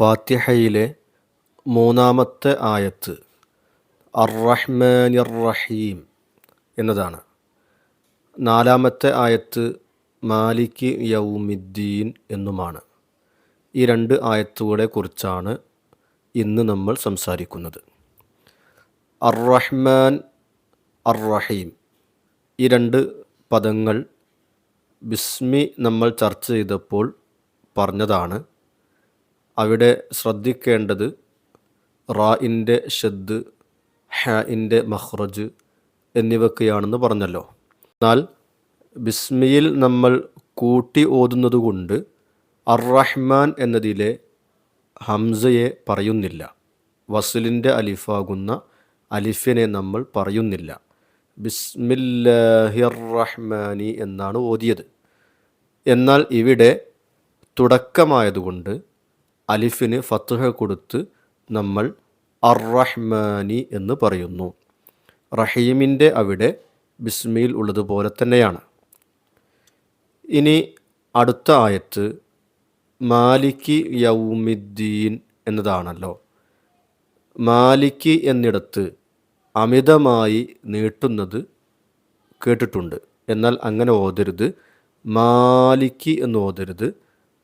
ഫാത്തിഹയിലെ മൂന്നാമത്തെ ആയത്ത് അർ റഹ്മാൻ റഹീം എന്നതാണ്. നാലാമത്തെ ആയത്ത് മാലിക് യൗമിദ്ദീൻ എന്നുമാണ്. ഈ രണ്ട് ആയത്തുകളെ കുറിച്ചാണ് ഇന്ന് നമ്മൾ സംസാരിക്കുന്നത്. അർറഹ്മാൻ അർറഹീം അർ റഹീം ഈ രണ്ട് പദങ്ങൾ ബിസ്മി നമ്മൾ ചർച്ച ചെയ്തപ്പോൾ പറഞ്ഞതാണ്. അവിടെ ശ്രദ്ധിക്കേണ്ടത് റായിന്റെ ഷദ് ഹാഇന്റെ മഹ്റജ് എന്നിവയൊക്കെയാണെന്ന് പറഞ്ഞല്ലോ. എന്നാൽ ബിസ്മിയിൽ നമ്മൾ കൂട്ടി ഓതുന്നത് കൊണ്ട് അർറഹ്മാൻ എന്നതിലെ ഹംസയെ പറയുന്നില്ല. വസുലിന്റെ അലിഫാകുന്ന അലിഫിനെ നമ്മൾ പറയുന്നില്ല. ബിസ്മില്ലാഹിർ റഹ്മാനി എന്നാണ് ഓതിയത്. എന്നാൽ ഇവിടെ തുടക്കമായതുകൊണ്ട് അലിഫിന് ഫത്തുഹ കൊടുത്ത് നമ്മൾ അർ റഹ്മാനി എന്ന് പറയുന്നു. റഹീമിന്റെ അവിടെ ബിസ്മിയിൽ ഉള്ളതുപോലെ തന്നെയാണ്. ഇനി അടുത്ത ആയത്ത് മാലിക് യൗമിദ്ദീൻ എന്നതാണല്ലോ. മാലിക് എന്നിടത്ത് അമിതമായി നീട്ടുന്നത് കേട്ടിട്ടുണ്ട്. എന്നാൽ അങ്ങനെ ഓതരുത് മാലിക് എന്ന് ഓതരുത്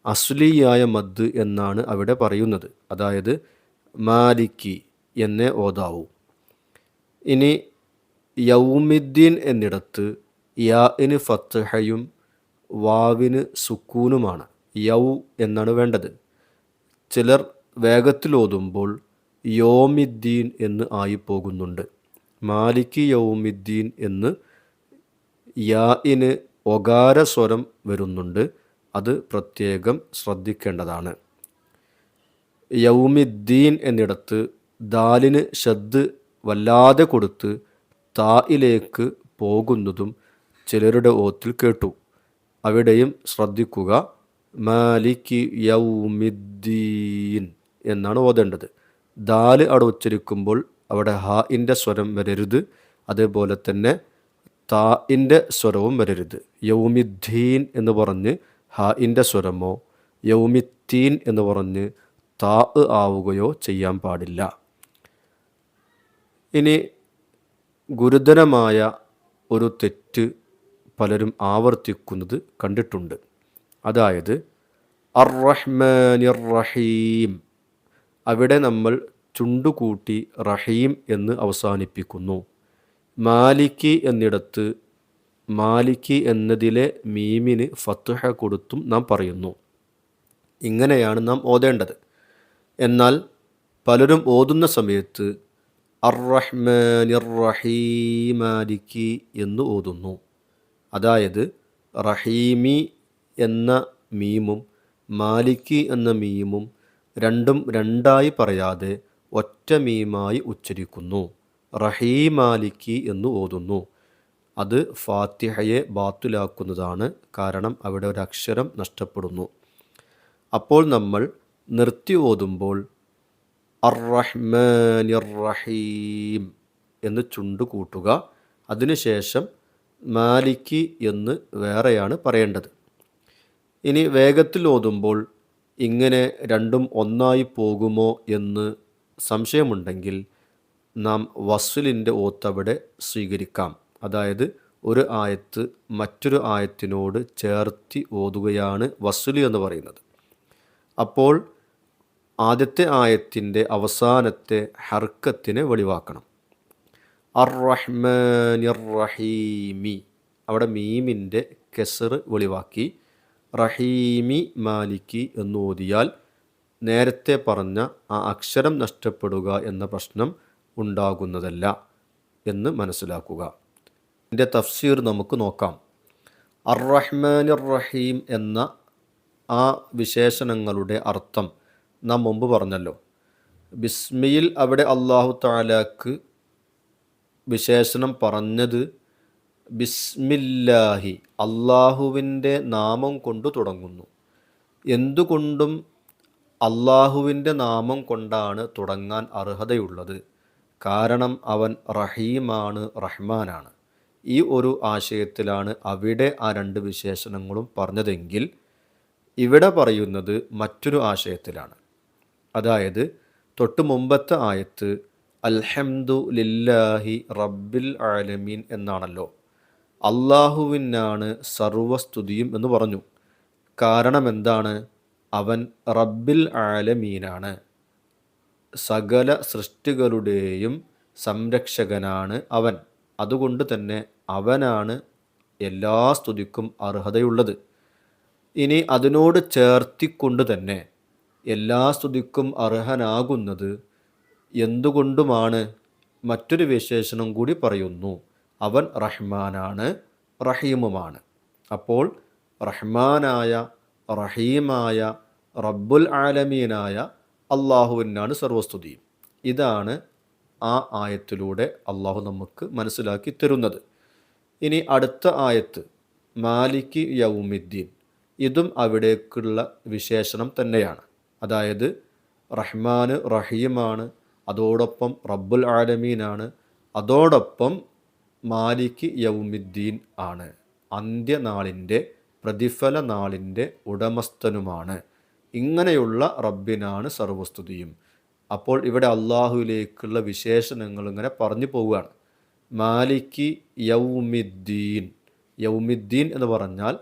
അസ്ലിയായ മദ് എന്നാണ് അവിടെ പറയുന്നത്. അതായത് മാലിക്കി എന്നേ ഓതാവൂ. ഇനി യൗമിദ്ദീൻ എന്നിടത്ത് യാഇന് ഫത്തഹയും വാവിന് സുക്കൂനുമാണ്. യൗ എന്നാണ് വേണ്ടത്. ചിലർ വേഗത്തിൽ ഓതുമ്പോൾ യോമിദ്ദീൻ എന്ന് ആയി പോകുന്നുണ്ട് മാലിക് യൗമിദ്ദീൻ എന്ന് യാഇന് ഒകാര സ്വരം വരുന്നുണ്ട്. അത് പ്രത്യേകം ശ്രദ്ധിക്കേണ്ടതാണ്. യൗമിദ്ദീൻ എന്നിടത്ത് ദാലിന് ഷദ് വല്ലാതെ കൊടുത്ത് തായിലേക്ക് പോകുന്നതും ചിലരുടെ ഓത്തിൽ കേട്ടു. അവിടെയും ശ്രദ്ധിക്കുക മാലിക് യൗമിദ്ദീൻ എന്നാണ് ഓതേണ്ടത്. ദാൽ അവിടെ ഉച്ചരിക്കുമ്പോൾ അവിടെ ഹാഇന്റെ സ്വരം വരരുത് അതേപോലെ തന്നെ താഇന്റെ സ്വരവും വരരുത്. യൗമിദ്ദീൻ എന്ന് പറഞ്ഞ് ഹാഇന്റെ സ്വരമോ യൗമിത്തീൻ എന്ന് പറഞ്ഞ് താ ആവുകയോ ചെയ്യാൻ പാടില്ല. ഇനി ഗുരുതരമായ ഒരു തെറ്റ് പലരും ആവർത്തിക്കുന്നത് കണ്ടിട്ടുണ്ട്. അതായത് അർ റഹ്മാനിർ റഹീം അവിടെ നമ്മൾ ചുണ്ടുകൂട്ടി റഹീം എന്ന് അവസാനിപ്പിക്കുന്നു. മാലിക്കി എന്നിടത്ത് മാലിക്കി എന്നതിലെ മീമിന് ഫത്തുഹ കൊടുത്തും നാം പറയുന്നു. ഇങ്ങനെയാണ് നാം ഓതേണ്ടത്. എന്നാൽ പലരും ഓതുന്ന സമയത്ത് അറഹ്മാലിക്കി എന്ന് ഓതുന്നു. അതായത് റഹീമി എന്ന മീമും മാലിക്കി എന്ന മീമും രണ്ടും രണ്ടായി പറയാതെ ഒറ്റ മീമായി ഉച്ചരിക്കുന്നു. റഹീമാലിക്കി എന്ന് ഓതുന്നു. അത് ഫാത്തിഹയെ ബാത്തുലാക്കുന്നതാണ്. കാരണം അവിടെ ഒരു അക്ഷരം നഷ്ടപ്പെടുന്നു. അപ്പോൾ നമ്മൾ നിർത്തി ഓതുമ്പോൾ അർ റഹ്മാനിർ റഹീം എന്ന് ചുണ്ട് കൂട്ടുക. അതിനുശേഷം മാലിക്കി എന്ന് വേറെയാണ് പറയേണ്ടത്. ഇനി വേഗത്തിൽ ഓതുമ്പോൾ ഇങ്ങനെ രണ്ടും ഒന്നായി പോകുമോ എന്ന് സംശയമുണ്ടെങ്കിൽ നാം വസുലിന്റെ ഓത്തവിടെ സ്വീകരിക്കാം. അതായത് ഒരു ആയത്ത് മറ്റൊരു ആയത്തിനോട് ചേർത്തി ഓതുകയാണ് വസുലി എന്ന് പറയുന്നത്. അപ്പോൾ ആദ്യത്തെ ആയത്തിന്റെ അവസാനത്തെ ഹർക്കത്തിനെ വെളിവാക്കണം. അർ റഹ്മാനിർ റഹീമി അവിടെ മീമിന്റെ കെസർ വെളിവാക്കി. റഹീമി മാലിക്കി എന്ന് ഓതിയാൽ നേരത്തെ പറഞ്ഞ ആ അക്ഷരം നഷ്ടപ്പെടുക എന്ന പ്രശ്നം ഉണ്ടാകുന്നതല്ല എന്ന് മനസ്സിലാക്കുക. ഇതിന്റെ തഫ്സീർ നമുക്ക് നോക്കാം. അർ റഹ്മാനിർ റഹീം എന്ന ആ വിശേഷണങ്ങളുടെ അർത്ഥം നാം മുമ്പ് പറഞ്ഞല്ലോ. ബിസ്മിയിൽ അവിടെ അള്ളാഹു താലാക്ക് വിശേഷണം പറഞ്ഞത് ബിസ്മില്ലാഹി അള്ളാഹുവിന്റെ നാമം കൊണ്ട് തുടങ്ങുന്നു. എന്തുകൊണ്ടും അള്ളാഹുവിന്റെ നാമം കൊണ്ടാണ് തുടങ്ങാൻ അർഹതയുള്ളത്. കാരണം അവൻ റഹീമാണ് റഹ്മാനാണ്. ഈ ഒരു ആശയത്തിലാണ് അവിടെ ആ രണ്ട് വിശേഷണങ്ങളും പറഞ്ഞതെങ്കിൽ ഇവിടെ പറയുന്നത് മറ്റൊരു ആശയത്തിലാണ്. അതായത് തൊട്ട് മുമ്പത്തെ ആയത്ത് അൽഹംദു ലില്ലാഹി റബ്ബിൽ ആലമീൻ എന്നാണല്ലോ. അള്ളാഹുവിനാണ് സർവസ്തുതിയും എന്ന് പറഞ്ഞു. കാരണം എന്താണ്? അവൻ റബ്ബിൽ ആലമീനാണ്. സകല സൃഷ്ടികളുടെയും സംരക്ഷകനാണ് അവൻ. അതുകൊണ്ട് തന്നെ അവനാണ് എല്ലാ സ്തുതിക്കും അർഹതയുള്ളത്. ഇനി അതിനോട് ചേർത്തിക്കൊണ്ട് തന്നെ എല്ലാ സ്തുതിക്കും അർഹനാകുന്നത് എന്തുകൊണ്ടുമാണ്? മറ്റൊരു വിശേഷണം കൂടി പറയുന്നു. അവൻ റഹ്മാനാണ് റഹീമുമാണ്. അപ്പോൾ റഹ്മാനായ റഹീമായ റബ്ബുൽ ആലമീനായ അള്ളാഹുവിനാണ് സർവസ്തുതിയും. ഇതാണ് ആ ആയത്തിലൂടെ അള്ളാഹു നമുക്ക് മനസ്സിലാക്കി തരുന്നത്. ഇനി അടുത്ത ആയത്ത് മാലിക് യൗമിദ്ദീൻ. ഇതും അവിടേക്കുള്ള വിശേഷണം തന്നെയാണ്. അതായത് റഹ്മാൻ റഹീമാണ് അതോടൊപ്പം റബ്ബുൽ ആലമീനാണ് അതോടൊപ്പം മാലിക് യൗമിദ്ദീൻ ആണ്. അന്ത്യനാളിന്റെ പ്രതിഫല നാളിന്റെ ഉടമസ്ഥനുമാണ്. ഇങ്ങനെയുള്ള റബ്ബിനാണ് സർവസ്തുതിയും. അപ്പോൾ ഇവിടെ അള്ളാഹുവിലേക്കുള്ള വിശേഷണങ്ങൾ ഇങ്ങനെ പറഞ്ഞു പോവുകയാണ്. മാലിക്കി യൗമിദ്ദീൻ. യൗമിദ്ദീൻ എന്ന് പറഞ്ഞാൽ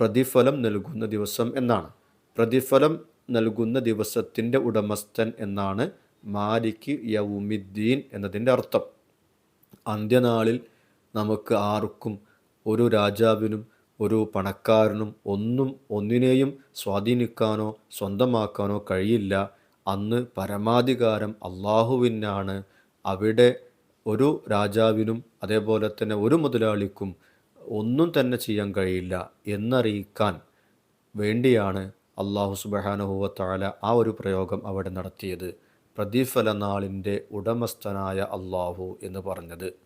പ്രതിഫലം നൽകുന്ന ദിവസം എന്നാണ്. പ്രതിഫലം നൽകുന്ന ദിവസത്തിന്റെ ഉടമസ്ഥൻ എന്നാണ് മാലിക്ക് യൗമിദ്ദീൻ എന്നതിന്റെ അർത്ഥം. അന്ത്യനാളിൽ നമുക്ക് ആർക്കും ഒരു രാജാവിനും ഒരു പണക്കാരനും ഒന്നും ഒന്നിനെയും സ്വാധീനിക്കാനോ സ്വന്തമാക്കാനോ കഴിയില്ല. അന്ന് പരമാധികാരം അള്ളാഹുവിനാണ്. അവിടെ ഒരു രാജാവിനും അതേപോലെ തന്നെ ഒരു മുതലാളിക്കും ഒന്നും തന്നെ ചെയ്യാൻ കഴിയില്ല എന്നറിയിക്കാൻ വേണ്ടിയാണ് അള്ളാഹു സുബഹാനുഹൂവത്താല ആ ഒരു പ്രയോഗം അവിടെ നടത്തിയത്. പ്രതിഫല നാളിന്റെ ഉടമസ്ഥനായ അള്ളാഹു എന്ന് പറഞ്ഞത്.